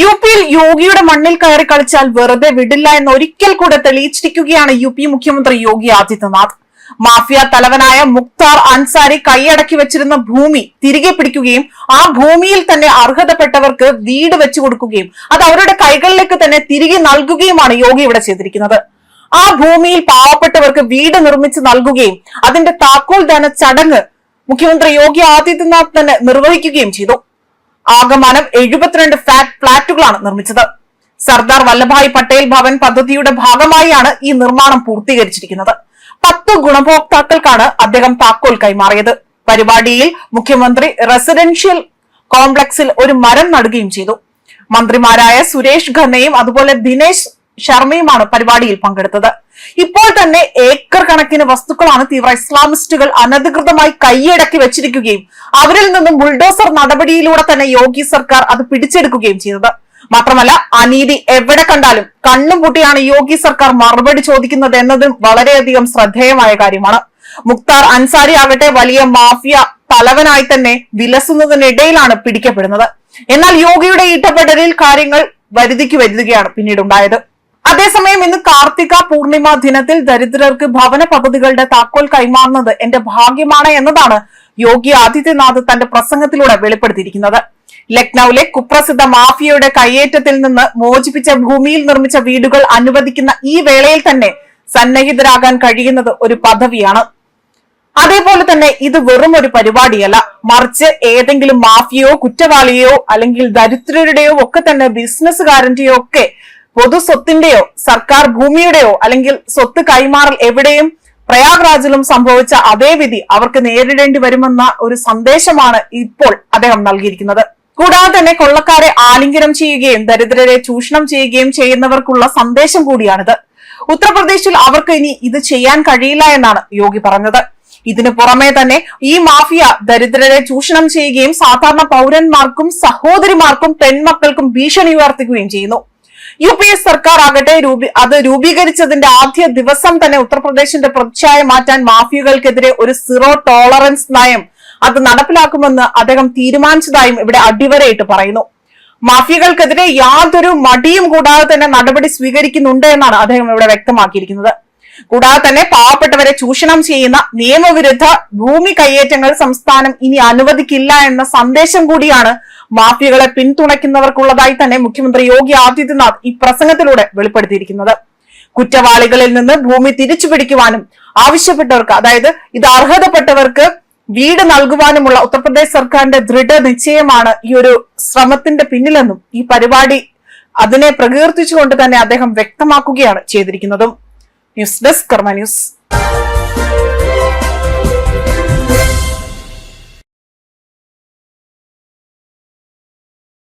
U പിയിൽ യോഗിയുടെ മണ്ണിൽ കയറി കളിച്ചാൽ വെറുതെ വിടില്ല എന്ന് ഒരിക്കൽ കൂടെ തെളിയിച്ചിരിക്കുകയാണ് യു പി മുഖ്യമന്ത്രി യോഗി ആദിത്യനാഥ്. മാഫിയ തലവനായ മുക്താർ അൻസാരി കൈയടക്കി വെച്ചിരുന്ന ഭൂമി തിരികെ പിടിക്കുകയും ആ ഭൂമിയിൽ തന്നെ അർഹതപ്പെട്ടവർക്ക് വീട് വെച്ചു കൊടുക്കുകയും അത് അവരുടെ കൈകളിലേക്ക് തന്നെ തിരികെ നൽകുകയുമാണ് യോഗി ഇവിടെ ചെയ്തിരിക്കുന്നത്. ആ ഭൂമിയിൽ പാവപ്പെട്ടവർക്ക് വീട് നിർമ്മിച്ച് നൽകുകയും അതിന്റെ താക്കോൽ ദാന ചടങ്ങ് മുഖ്യമന്ത്രി യോഗി ആദിത്യനാഥ് തന്നെ നിർവഹിക്കുകയും ചെയ്തു. ആകമാനം എഴുപത്തിരണ്ട് ഫ്ലാറ്റ് ഫ്ളാറ്റുകളാണ് നിർമ്മിച്ചത്. സർദാർ വല്ലഭായ് പട്ടേൽ ഭവൻ പദ്ധതിയുടെ ഭാഗമായാണ് ഈ നിർമ്മാണം പൂർത്തീകരിച്ചിരിക്കുന്നത്. പത്ത് ഗുണഭോക്താക്കൾക്കാണ് അദ്ദേഹം താക്കോൽ കൈമാറിയത്. പരിപാടിയിൽ മുഖ്യമന്ത്രി റെസിഡൻഷ്യൽ കോംപ്ലക്സിൽ ഒരു മരം നടുകയും ചെയ്തു. മന്ത്രിമാരായ സുരേഷ് ഖന്നയും അതുപോലെ ദിനേശ് ശർമ്മയുമാണ് പരിപാടിയിൽ പങ്കെടുത്തത്. ഇപ്പോൾ തന്നെ ഏക്കർ കണക്കിന് വസ്തുക്കളാണ് തീവ്ര ഇസ്ലാമിസ്റ്റുകൾ അനധികൃതമായി കൈയടക്കി വെച്ചിരിക്കുകയും അവരിൽ നിന്നും ബുൾഡോസർ നടപടിയിലൂടെ തന്നെ യോഗി സർക്കാർ അത് പിടിച്ചെടുക്കുകയും ചെയ്തത് മാത്രമല്ല അനീതി എവിടെ കണ്ടാലും കണ്ണും പൂട്ടിയാണ് യോഗി സർക്കാർ മറുപടി ചോദിക്കുന്നത് എന്നതും വളരെയധികം ശ്രദ്ധേയമായ കാര്യമാണ്. മുക്താർ അൻസാരി ആകട്ടെ വലിയ മാഫിയ തലവനായി തന്നെ വിലസുന്നതിനിടയിലാണ് പിടിക്കപ്പെടുന്നത്. എന്നാൽ യോഗിയുടെ ഇടപെടലിൽ കാര്യങ്ങൾ വരുതിക്ക് വരുതുകയാണ് പിന്നീട് ഉണ്ടായത് അതേസമയം ഇന്ന് കാർത്തിക പൂർണിമ ദിനത്തിൽ ദരിദ്രർക്ക് ഭവന പദ്ധതികളുടെ താക്കോൽ കൈമാറുന്നത് എന്റെ ഭാഗ്യമാണ് എന്നതാണ് യോഗി ആദിത്യനാഥ് തന്റെ പ്രസംഗത്തിലൂടെ വെളിപ്പെടുത്തിയിരിക്കുന്നത്. ലക്നൌവിലെ കുപ്രസിദ്ധ മാഫിയയുടെ കയ്യേറ്റത്തിൽ നിന്ന് മോചിപ്പിച്ച ഭൂമിയിൽ നിർമ്മിച്ച വീടുകൾ അനുവദിക്കുന്ന ഈ വേളയിൽ തന്നെ സന്നഹിതരാകാൻ കഴിയുന്നത് ഒരു പദവിയാണ്. അതേപോലെ തന്നെ ഇത് വെറും ഒരു പരിപാടിയല്ല. മറിച്ച് ഏതെങ്കിലും മാഫിയയോ കുറ്റവാളിയോ അല്ലെങ്കിൽ ദരിദ്രരുടെയോ ഒക്കെ തന്നെ ബിസിനസ്സുകാരന്റെയോ ഒക്കെ പൊതു സ്വത്തിന്റെയോ സർക്കാർ ഭൂമിയുടെയോ അല്ലെങ്കിൽ സ്വത്ത് കൈമാറൽ എവിടെയും പ്രയാഗ്രാജിലും സംഭവിച്ച അതേ വിധി അവർക്ക് നേരിടേണ്ടി വരുമെന്ന ഒരു സന്ദേശമാണ് ഇപ്പോൾ അദ്ദേഹം നൽകിയിരിക്കുന്നത്. കൂടാതെ തന്നെ കൊള്ളക്കാരെ ആലിംഗനം ചെയ്യുകയും ദരിദ്രരെ ചൂഷണം ചെയ്യുകയും ചെയ്യുന്നവർക്കുള്ള സന്ദേശം കൂടിയാണിത്. ഉത്തർപ്രദേശിൽ അവർക്ക് ഇനി ഇത് ചെയ്യാൻ കഴിയില്ല എന്നാണ് യോഗി പറഞ്ഞത്. ഇതിനു പുറമെ തന്നെ ഈ മാഫിയ ദരിദ്രരെ ചൂഷണം ചെയ്യുകയും സാധാരണ പൗരന്മാർക്കും സഹോദരിമാർക്കും പെൺമക്കൾക്കും ഭീഷണി ഉയർത്തുകയും ചെയ്യുന്നു. യു പി എസ് സർക്കാർ ആകട്ടെ അത് രൂപീകരിച്ചതിന്റെ ആദ്യ ദിവസം തന്നെ ഉത്തർപ്രദേശിന്റെ പ്രതിച്ഛായ മാറ്റാൻ മാഫിയകൾക്കെതിരെ ഒരു സീറോ ടോളറൻസ് നയം അത് നടപ്പിലാക്കുമെന്ന് അദ്ദേഹം തീരുമാനിച്ചതായും ഇവിടെ അടിവരയിട്ട് പറയുന്നു. മാഫിയകൾക്കെതിരെ യാതൊരു മടിയും കൂടാതെ തന്നെ നടപടി സ്വീകരിക്കുന്നുണ്ട് എന്നാണ് അദ്ദേഹം ഇവിടെ വ്യക്തമാക്കിയിരിക്കുന്നത്. കൂടാതെ തന്നെ പാവപ്പെട്ടവരെ ചൂഷണം ചെയ്യുന്ന നിയമവിരുദ്ധ ഭൂമി കയ്യേറ്റങ്ങൾ സംസ്ഥാനം ഇനി അനുവദിക്കില്ല എന്ന സന്ദേശം കൂടിയാണ് മാഫിയകളെ പിന്തുണയ്ക്കുന്നവർക്കുള്ളതായി തന്നെ മുഖ്യമന്ത്രി യോഗി ആദിത്യനാഥ് ഈ പ്രസംഗത്തിലൂടെ വെളിപ്പെടുത്തിയിരിക്കുന്നത്. കുറ്റവാളികളിൽ നിന്ന് ഭൂമി തിരിച്ചു പിടിക്കുവാനും ആവശ്യപ്പെട്ടവർക്ക് അതായത് ഇത് അർഹതപ്പെട്ടവർക്ക് വീട് നൽകുവാനുമുള്ള ഉത്തർപ്രദേശ് സർക്കാരിന്റെ ദൃഢനിശ്ചയമാണ് ഈ ഒരു ശ്രമത്തിന്റെ പിന്നിലെന്നും ഈ പരിപാടി അതിനെ പ്രകീർത്തിച്ചുകൊണ്ട് തന്നെ അദ്ദേഹം വ്യക്തമാക്കുകയാണ് ചെയ്തിരിക്കുന്നതും. News desk Karma news.